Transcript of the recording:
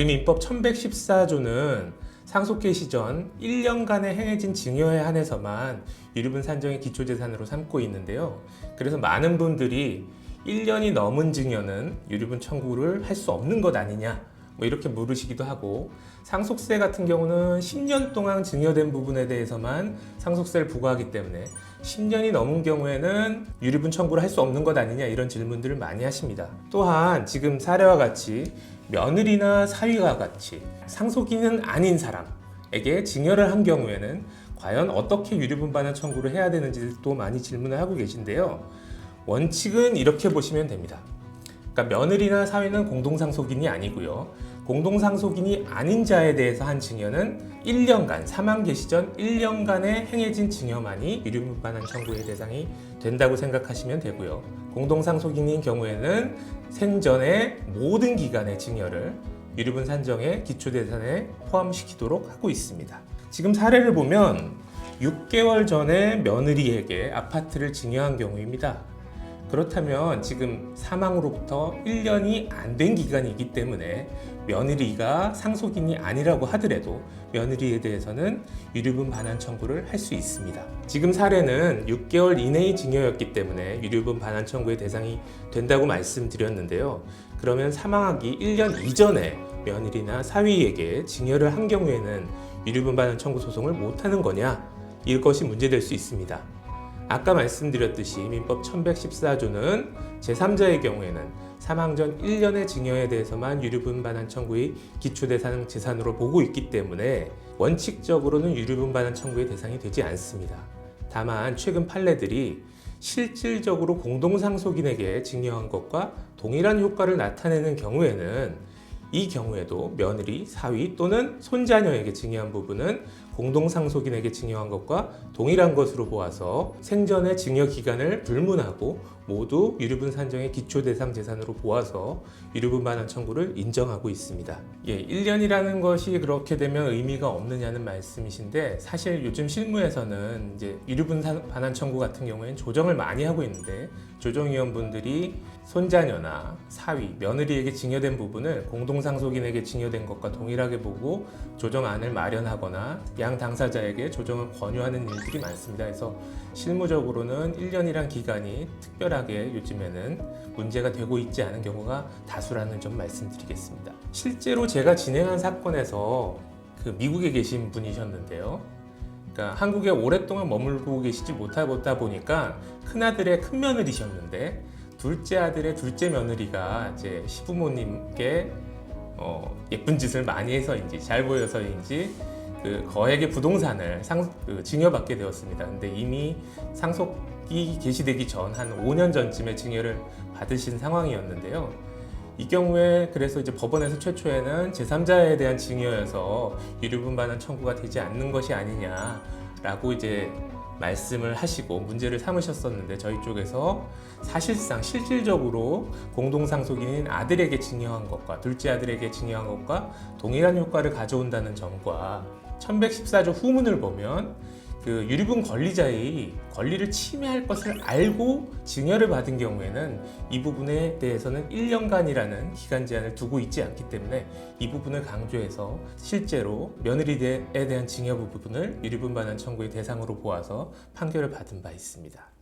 우리 민법 1114조는 상속계 시전 1년간의 행해진 증여에 한해서만 유류분 산정의 기초재산으로 삼고 있는데요. 그래서 많은 분들이 1년이 넘은 증여는 유류분 청구를 할 수 없는 것 아니냐 뭐 이렇게 물으시기도 하고 상속세 같은 경우는 10년 동안 증여된 부분에 대해서만 상속세를 부과하기 때문에 10년이 넘은 경우에는 유류분 청구를 할 수 없는 것 아니냐 이런 질문들을 많이 하십니다. 또한 지금 사례와 같이 며느리나 사위와 같이 상속인은 아닌 사람에게 증여를 한 경우에는 과연 어떻게 유류분 반환 청구를 해야 되는지 또 많이 질문을 하고 계신데요. 원칙은 이렇게 보시면 됩니다. 그러니까 며느리나 사위는 공동상속인이 아니고요. 공동상속인이 아닌 자에 대해서 한 증여는 1년간 사망 개시 전 1년간의 행해진 증여만이 유류분 반환 청구의 대상이 된다고 생각하시면 되고요. 공동상속인인 경우에는 생전의 모든 기간의 증여를 유류분 산정의 기초대산에 포함시키도록 하고 있습니다. 지금 사례를 보면 6개월 전에 며느리에게 아파트를 증여한 경우입니다. 그렇다면 지금 사망으로부터 1년이 안 된 기간이기 때문에 며느리가 상속인이 아니라고 하더라도 며느리에 대해서는 유류분 반환 청구를 할 수 있습니다. 지금 사례는 6개월 이내의 증여였기 때문에 유류분 반환 청구의 대상이 된다고 말씀드렸는데요. 그러면 사망하기 1년 이전에 며느리나 사위에게 증여를 한 경우에는 유류분 반환 청구 소송을 못하는 거냐? 이것이 문제될 수 있습니다. 아까 말씀드렸듯이 민법 1114조는 제3자의 경우에는 사망 전 1년의 증여에 대해서만 유류분 반환 청구의 기초대상 재산으로 보고 있기 때문에 원칙적으로는 유류분 반환 청구의 대상이 되지 않습니다. 다만 최근 판례들이 실질적으로 공동상속인에게 증여한 것과 동일한 효과를 나타내는 경우에는 이 경우에도 며느리, 사위 또는 손자녀에게 증여한 부분은 공동상속인에게 증여한 것과 동일한 것으로 보아서 생전의 증여 기간을 불문하고 모두 유류분 산정의 기초 대상 재산으로 보아서 유류분 반환 청구를 인정하고 있습니다. 예, 1년이라는 것이 그렇게 되면 의미가 없느냐는 말씀이신데 사실 요즘 실무에서는 이제 유류분 산- 반환 청구 같은 경우에는 조정을 많이 하고 있는데 조정위원분들이 손자녀나 사위, 며느리에게 증여된 부분을 공동상속인에게 증여된 것과 동일하게 보고 조정안을 마련하거나 양 당사자에게 조정을 권유하는 일들이 많습니다. 그래서 실무적으로는 1년이란 기간이 특별하게 요즘에는 문제가 되고 있지 않은 경우가 다수라는 점 말씀드리겠습니다. 실제로 제가 진행한 사건에서 그 미국에 계신 분이셨는데요. 그러니까 한국에 오랫동안 머물고 계시지 못하다 보니까 큰 아들의 큰 며느리셨는데 둘째 아들의 둘째 며느리가 이제 시부모님께 어, 예쁜 짓을 많이 해서인지 잘 보여서인지 그 거액의 부동산을 상, 그 증여받게 되었습니다. 근데 이미 상속이 개시되기 전 한 5년 전쯤에 증여를 받으신 상황이었는데요. 이 경우에 그래서 이제 법원에서 최초에는 제3자에 대한 증여여서 유류분 반환 청구가 되지 않는 것이 아니냐라고 이제 말씀을 하시고 문제를 삼으셨었는데 저희 쪽에서 사실상 실질적으로 공동상속인인 아들에게 증여한 것과 둘째 아들에게 증여한 것과 동일한 효과를 가져온다는 점과 1114조 후문을 보면 그 유류분 권리자의 권리를 침해할 것을 알고 증여를 받은 경우에는 이 부분에 대해서는 1년간이라는 기간 제한을 두고 있지 않기 때문에 이 부분을 강조해서 실제로 며느리에 대한 증여 부분을 유류분 반환 청구의 대상으로 보아서 판결을 받은 바 있습니다.